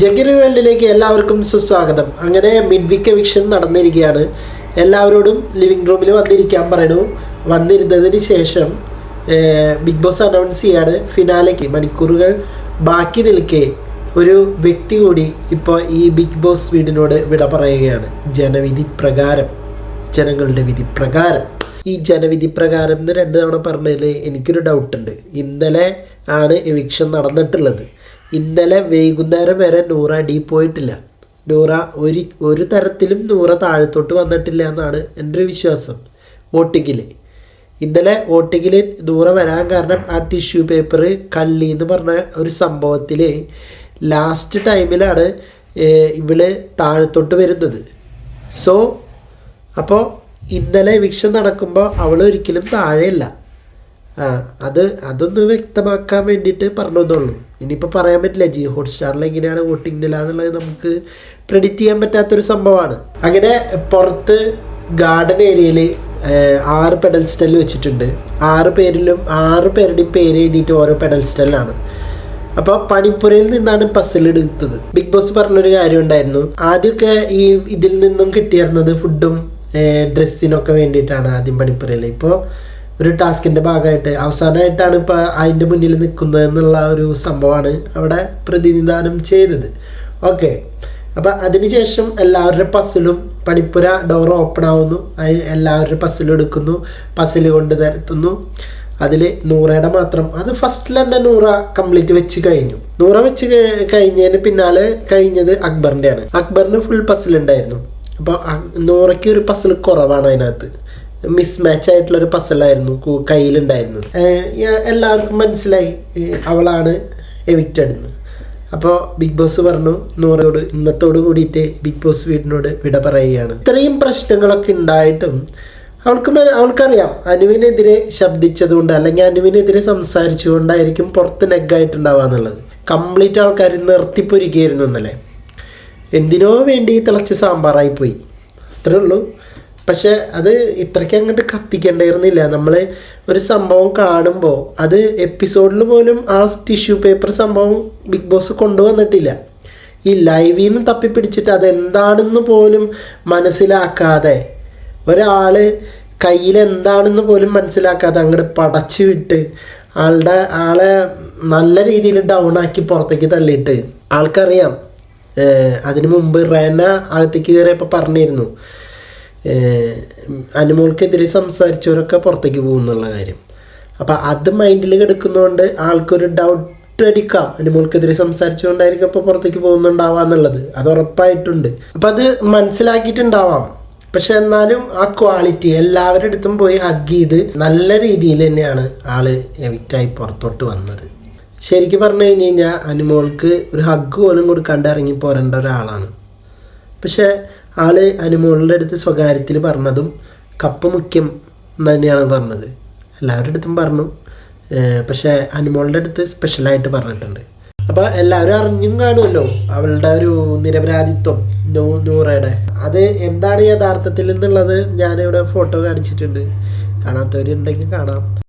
ജഗിരി വേൾഡിലേക്ക് എല്ലാവർക്കും സുസ്വാഗതം. അങ്ങനെ മിഡ് വീക്ക് എവിക്ഷൻ നടന്നിരിക്കുകയാണ്. എല്ലാവരോടും ലിവിംഗ് റൂമിൽ വന്നിരിക്കാൻ പറയണു. വന്നിരുന്നതിന് ശേഷം ബിഗ് ബോസ് അനൗൺസ് ചെയ്യാണ് ഫിനാലയ്ക്ക് മണിക്കൂറുകൾ ബാക്കി നിൽക്കെ ഒരു വ്യക്തി കൂടി ഇപ്പോൾ ഈ ബിഗ് ബോസ് വീടിനോട് വിട പറയുകയാണ്. ജനവിധി പ്രകാരം. ജനങ്ങളുടെ വിധി പ്രകാരം ഈ ജനവിധി പ്രകാരം എന്ന് രണ്ട് തവണ പറഞ്ഞതിൽ എനിക്കൊരു ഡൗട്ടുണ്ട് ഇന്നലെ ആണ് എവിക്ഷൻ നടന്നിട്ടുള്ളത്. ഇന്നലെ വൈകുന്നേരം വരെ നൂറ അടി പോയിട്ടില്ല. നൂറ ഒരു ഒരു തരത്തിലും നൂറ താഴത്തോട്ട് വന്നിട്ടില്ല എന്നാണ് എന്റെ ഒരു വിശ്വാസം. വോട്ടിങ്ങിൽ ഇന്നലെ വോട്ടിങ്ങിൽ നൂറ വരാൻ കാരണം ആ ടിഷ്യൂ പേപ്പർ കള്ളി എന്ന് പറഞ്ഞ ഒരു സംഭവത്തിൽ ലാസ്റ്റ് ടൈമിലാണ് ഇവൾ താഴത്തോട്ട് വരുന്നത്. സോ അപ്പോൾ ഇന്നലെ എവിക്ഷൻ നടക്കുമ്പോൾ അവൾ ഒരിക്കലും താഴെയല്ല. ആ അത് അതൊന്ന് വ്യക്തമാക്കാൻ വേണ്ടിയിട്ട് പറഞ്ഞതെന്നുള്ളൂ ഇനിയിപ്പോൾ പറയാൻ പറ്റില്ല ജി ഹോട്ട്സ്റ്റാറിൽ എങ്ങനെയാണ് വോട്ടിംഗ് നില എന്നുള്ളത് നമുക്ക് പ്രെഡിക്റ്റ് ചെയ്യാൻ പറ്റാത്തൊരു സംഭവമാണ്. അങ്ങനെ പുറത്ത് ഗാർഡൻ ഏരിയയിൽ ആറ് പെഡൽ സ്റ്റെൽ വെച്ചിട്ടുണ്ട്. ആറ് പേരിലും ആറ് പേരുടെയും പേര് എഴുതിയിട്ട് ഓരോ പെഡൽ സ്റ്റെല്ലാണ് അപ്പോൾ പണിപ്പുരയിൽ നിന്നാണ് പസിൽ എടുത്തത്. ബിഗ് ബോസ് പറഞ്ഞൊരു കാര്യം ഉണ്ടായിരുന്നു. ആദ്യമൊക്കെ ഈ ഇതിൽ നിന്നും കിട്ടിയിരുന്നത് ഫുഡും ഡ്രസ്സിനൊക്കെ വേണ്ടിയിട്ടാണ് ആദ്യം പണിപ്പുരയിൽ ഇപ്പോൾ ഒരു ടാസ്കിന്റെ ഭാഗമായിട്ട് അവസാനമായിട്ടാണ് ഇപ്പോൾ അതിന്റെ മുന്നിൽ നിൽക്കുന്നത് എന്നുള്ള ഒരു സംഭവമാണ് അവിടെ പ്രതിനിധാനം ചെയ്തത്. ഓക്കെ. അപ്പം അതിനുശേഷം എല്ലാവരുടെ പസിലും പണിപ്പുര ഡോർ ഓപ്പൺ ആവുന്നു. എല്ലാവരുടെ പസിലും എടുക്കുന്നു. പസിൽ കൊണ്ട് നിരത്തുന്നു അതിൽ നൂറയുടെ മാത്രം. അത് ഫസ്റ്റിൽ തന്നെ നൂറ കംപ്ലീറ്റ് വെച്ച് കഴിഞ്ഞു. നൂറ വെച്ച് കഴിഞ്ഞതിന് പിന്നാലെ കഴിഞ്ഞത് അക്ബറിന്റെയാണ് അക്ബറിന് ഫുൾ പസിൽ ഉണ്ടായിരുന്നു അപ്പോൾ നോറയ്ക്ക് ഒരു പസിൽ കുറവാണ് അതിനകത്ത്. മിസ് മാച്ച് ആയിട്ടുള്ള ഒരു പസലായിരുന്നു കയ്യിലുണ്ടായിരുന്നത്. എല്ലാവർക്കും മനസ്സിലായി അവളാണ് എവിക്റ്റഡ് അപ്പോൾ ബിഗ് ബോസ് പറഞ്ഞു നൂറയോട് ഇന്നത്തോട് കൂടിയിട്ട് ബിഗ് ബോസ് വീടിനോട് വിട പറയുകയാണ്. ഇത്രയും പ്രശ്നങ്ങളൊക്കെ ഉണ്ടായിട്ടും അവൾക്ക് അവൾക്കറിയാം അനുവിനെതിരെ ശബ്ദിച്ചതുകൊണ്ട് അല്ലെങ്കിൽ അനുവിനെതിരെ സംസാരിച്ചുകൊണ്ടായിരിക്കും പുറത്ത് നെഗായിട്ടുണ്ടാവുക എന്നുള്ളത്. കംപ്ലീറ്റ് ആൾക്കാർ നിർത്തിപ്പൊരിക്കുകയായിരുന്നു ഇന്നലെ. എന്തിനോ വേണ്ടി തിളച്ച് സാമ്പാറായി പോയി അത്രേ ഉള്ളൂ. പക്ഷെ അത് ഇത്രയ്ക്ക് അങ്ങോട്ട് കത്തിക്കേണ്ടായിരുന്നില്ല. നമ്മൾ ഒരു സംഭവം കാണുമ്പോൾ അത് എപ്പിസോഡിൽ പോലും ആ ടിഷ്യൂ പേപ്പർ സംഭവം ബിഗ് ബോസ് കൊണ്ടുവന്നിട്ടില്ല. ഈ ലൈവിൽ നിന്ന് തപ്പിപ്പിടിച്ചിട്ട് അതെന്താണെന്ന് പോലും മനസ്സിലാക്കാതെ ഒരാൾ കയ്യിൽ എന്താണെന്ന് പോലും മനസ്സിലാക്കാതെ അങ്ങോട്ട് പടച്ചു വിട്ട് ആളുടെ ആളെ നല്ല രീതിയിൽ ഡൗൺ ആക്കി പുറത്തേക്ക് തള്ളിയിട്ട്. ആൾക്കറിയാം അതിനു മുമ്പ് റേന അകത്തേക്ക് കയറിയപ്പോൾ പറഞ്ഞിരുന്നു. അനുമോൾക്കെതിരെ സംസാരിച്ചവരൊക്കെ പുറത്തേക്ക് പോകും എന്നുള്ള കാര്യം. അപ്പം അത് മൈൻഡിൽ കിടക്കുന്നതുകൊണ്ട് ആൾക്കൊരു ഡൗട്ട് അടിക്കാം. അനുമോൾക്കെതിരെ സംസാരിച്ചുകൊണ്ടായിരിക്കും അപ്പോൾ പുറത്തേക്ക് പോകുന്നുണ്ടാവാം എന്നുള്ളത്. അത് ഉറപ്പായിട്ടുണ്ട്. അപ്പം അത് മനസ്സിലാക്കിയിട്ടുണ്ടാവാം. പക്ഷെ എന്നാലും ആ ക്വാളിറ്റി എല്ലാവരുടെ അടുത്തും പോയി ഹഗ് ചെയ്ത് നല്ല രീതിയിൽ തന്നെയാണ് ആൾ എവിക്റ്റായി പുറത്തോട്ട് വന്നത്. ശരിക്കും പറഞ്ഞു കഴിഞ്ഞ് കഴിഞ്ഞാൽ അനുമോൾക്ക് ഒരു ഹഗ് പോലും കൊടുക്കാണ്ട് ഇറങ്ങി പോരേണ്ട ഒരാളാണ്. പക്ഷേ ആൾ അനുമോളിന്റെ അടുത്ത് സ്വകാര്യത്തിൽ പറഞ്ഞതും കപ്പ് മുഖ്യം എന്ന് തന്നെയാണ് പറഞ്ഞത്. എല്ലാവരുടെ അടുത്തും പറഞ്ഞു. പക്ഷേ അനുമോളിന്റെ അടുത്ത് സ്പെഷ്യലായിട്ട് പറഞ്ഞിട്ടുണ്ട്. അപ്പോൾ എല്ലാവരും അറിഞ്ഞും കാണുമല്ലോ അവളുടെ ഒരു നിരപരാധിത്വം നൂ നൂറയുടെ. അത് എന്താണ് യഥാർത്ഥത്തിൽ എന്നുള്ളത് ഞാനിവിടെ ഫോട്ടോ കാണിച്ചിട്ടുണ്ട്. കാണാത്തവരുണ്ടെങ്കിൽ കാണാം.